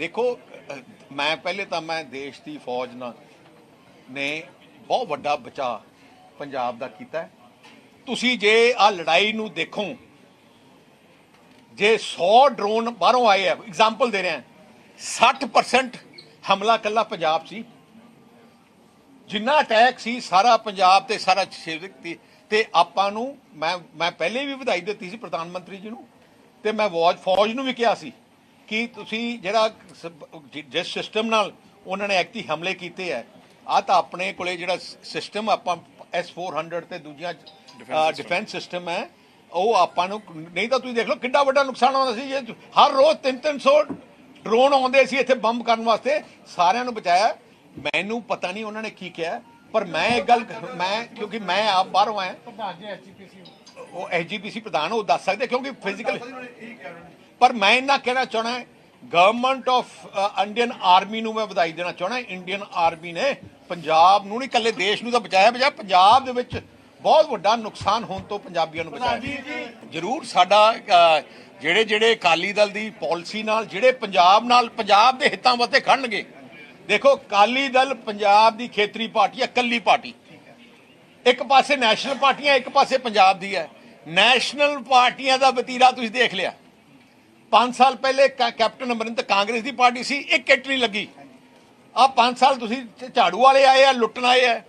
ਦੇਖੋ ਮੈਂ ਪਹਿਲੇ ਤਾਂ ਮੈਂ ਦੇਸ਼ ਦੀ ਫੌਜ ਨਾਲ ਨੇ ਬਹੁਤ ਵੱਡਾ ਬਚਾਅ ਪੰਜਾਬ ਦਾ ਕੀਤਾ ਤੁਸੀਂ ਜੇ ਆ ਲੜਾਈ ਨੂੰ ਦੇਖੋ, ਜੇ 100 ਡਰੋਨ ਬਾਹਰੋਂ ਆਏ ਆ ਐਗਜ਼ਾਮਪਲ ਦੇ ਰਿਹਾ 60% ਹਮਲਾ ਕੱਲਾ ਪੰਜਾਬ ਸੀ। ਜਿੰਨਾ ਅਟੈਕ ਸੀ, ਸਾਰਾ ਪੰਜਾਬ ਤੇ ਸਾਰਾ ਸ਼ਿਵਕ ਤੇ ਆਪਾਂ ਨੂੰ, ਮੈਂ ਮੈਂ ਪਹਿਲੇ ਵੀ ਵਧਾਈ ਦਿੱਤੀ ਸੀ ਪ੍ਰਧਾਨ ਮੰਤਰੀ ਜੀ ਨੂੰ, ਤੇ ਮੈਂ ਫੌਜ ਫੌਜ ਨੂੰ ਵੀ ਕਿਹਾ ਸੀ। ਕਿ ਤੁਸੀਂ ਜਿਹੜਾ ਜਿਸ ਸਿਸਟਮ ਨਾਲ ਉਹਨਾਂ ਨੇ ਐਕਟੀ ਹਮਲੇ ਕੀਤੇ ਹੈ ਆ ਤਾਂ ਆਪਣੇ ਕੋਲੇ ਜਿਹੜਾ ਸਿਸਟਮ ਆਪਾਂ S400 ਤੇ ਦੂਜੀਆਂ ਡਿਫੈਂਸ ਸਿਸਟਮ ਹੈ ਉਹ ਆਪਾਂ ਨੂੰ ਨਹੀਂ ਤਾਂ ਤੁਸੀਂ ਦੇਖ ਲਓ ਕਿੰਨਾ ਵੱਡਾ ਨੁਕਸਾਨ ਆਉਂਦਾ ਸੀ ਜੇ ਹਰ ਰੋਜ਼ 3-300 ਡਰੋਨ ਆਉਂਦੇ ਸੀ ਇੱਥੇ ਬੰਬ ਕਰਨ ਵਾਸਤੇ ਸਾਰਿਆਂ ਨੂੰ ਬਚਾਇਆ। ਮੈਨੂੰ ਪਤਾ ਨਹੀਂ ਉਹਨਾਂ ਨੇ ਕੀ ਕਿਹਾ ਪਰ ਮੈਂ ਇੱਕ ਗੱਲ ਮੈਂ ਕਿਉਂਕਿ ਮੈਂ ਆਪ ਬਾਹਰੋਂ ਆਇਆ। ਪ੍ਰਧਾਨ ਜੀ ਐਸਜੀਪੀਸੀ ਉਹ ਐਸਜੀਪੀਸੀ ਪ੍ਰਧਾਨ ਉਹ ਦੱਸ ਸਕਦੇ ਕਿਉਂਕਿ ਫਿਜ਼ੀਕਲ ਪਰ ਮੈਂ ਇਹਨਾਂ ਕਹਿਣਾ ਚਾਹਣਾ ਗਵਰਨਮੈਂਟ ਆਫ ਇੰਡੀਅਨ ਆਰਮੀ ਨੂੰ ਮੈਂ ਵਧਾਈ ਦੇਣਾ ਚਾਹਣਾ ਇੰਡੀਅਨ ਆਰਮੀ ਨੇ ਪੰਜਾਬ ਨੂੰ ਨਹੀਂ ਇਕੱਲੇ ਦੇਸ਼ ਨੂੰ ਤਾਂ ਬਚਾਇਆ ਬਚਾਇਆ। ਪੰਜਾਬ ਦੇ ਵਿੱਚ ਬਹੁਤ ਵੱਡਾ ਨੁਕਸਾਨ ਹੋਣ ਤੋਂ ਪੰਜਾਬੀਆਂ ਨੂੰ ਬਚਾਇਆ। ਜ਼ਰੂਰ ਸਾਡਾ ਜਿਹੜੇ ਜਿਹੜੇ ਅਕਾਲੀ ਦਲ ਦੀ ਪਾਲਿਸੀ ਨਾਲ ਜਿਹੜੇ ਪੰਜਾਬ ਨਾਲ ਪੰਜਾਬ ਦੇ ਹਿੱਤਾਂ ਵਾਸਤੇ ਖੜਨਗੇ। ਦੇਖੋ ਅਕਾਲੀ ਦਲ ਪੰਜਾਬ ਦੀ ਖੇਤਰੀ ਪਾਰਟੀ ਹੈ ਇਕੱਲੀ ਪਾਰਟੀ। ਇੱਕ ਪਾਸੇ ਨੈਸ਼ਨਲ ਪਾਰਟੀਆਂ ਇੱਕ ਪਾਸੇ ਪੰਜਾਬ ਦੀ ਹੈ। ਨੈਸ਼ਨਲ ਪਾਰਟੀਆਂ ਦਾ ਵਤੀਰਾ ਤੁਸੀਂ ਦੇਖ ਲਿਆ। 5 ਸਾਲ ਪਹਿਲੇ ਕੈ- ਕੈਪਟਨ ਅਮਰਿੰਦਰ ਕਾਂਗਰਸ ਦੀ ਪਾਰਟੀ ਸੀ, ਇੱਕ ਇੱਟ ਨਹੀਂ ਲੱਗੀ। ਆ 5 ਸਾਲ ਤੁਸੀਂ ਝਾੜੂ ਵਾਲੇ ਆਏ ਆ, ਲੁੱਟਣ ਆਏ ਆ।